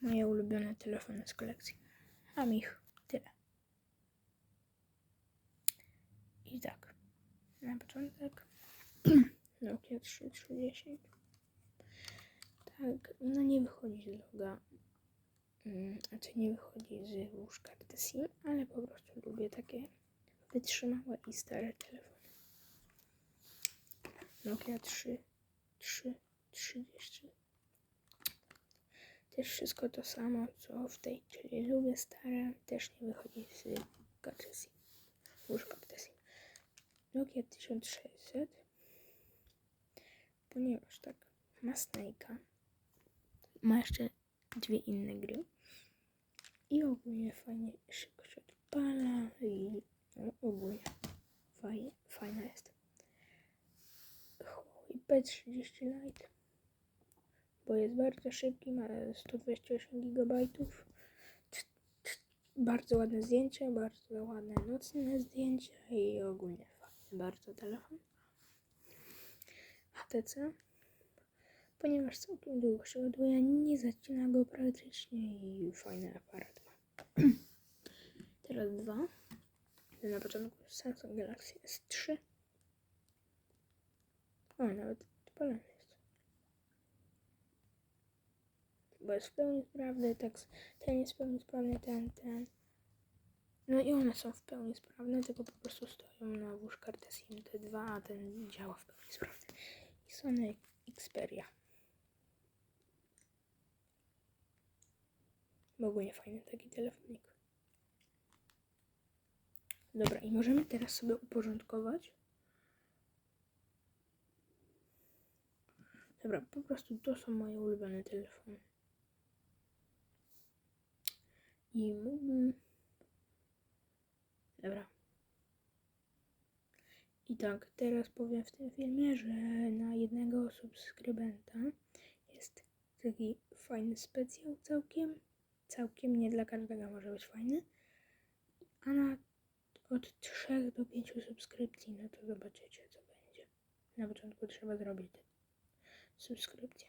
moje ulubione telefony z kolekcji. Mam ich tyle. I tak, na początek Nokia 3310. Tak, no nie wychodzi z loga, mm, znaczy nie wychodzi z łóżka TSI, ale po prostu lubię takie wytrzymałe i stare telefony. Nokia 3, 3, 30. Też wszystko to samo, co w tej, czyli lubię stare, też nie wychodzi z TSI, łóżka TSI. Nokia 1600, ponieważ tak, ma Snake'a, ma jeszcze dwie inne gry i ogólnie fajnie szybko się odpala i no, ogólnie fajnie, fajna jest. Huawei P30 Lite, bo jest bardzo szybki, ma 128 GB. Bardzo ładne zdjęcia, bardzo ładne nocne zdjęcia i ogólnie fajny bardzo telefon. HTC, ponieważ całkiem długo się ładuje, nie zacina go praktycznie i fajny aparat ma. Teraz dwa. Na początku Samsung Galaxy S3. O, nawet odpalony jest. Bo jest w pełni sprawny, tak, ten jest w pełni sprawny, ten, ten. No i one są w pełni sprawne, tylko po prostu stoją na łóżkach TSIM T2, a ten działa w pełni sprawny. I Sony Xperia. W ogóle fajny taki telefonik. Dobra, i możemy teraz sobie uporządkować. Dobra, po prostu to są moje ulubione telefony. I mógłbym... Dobra. I tak, teraz powiem w tym filmie, że na jednego subskrybenta jest taki fajny specjal całkiem. Całkiem nie dla każdego może być fajny. A na od 3 do 5 subskrypcji, no to zobaczycie co będzie. Na początku trzeba zrobić te subskrypcje.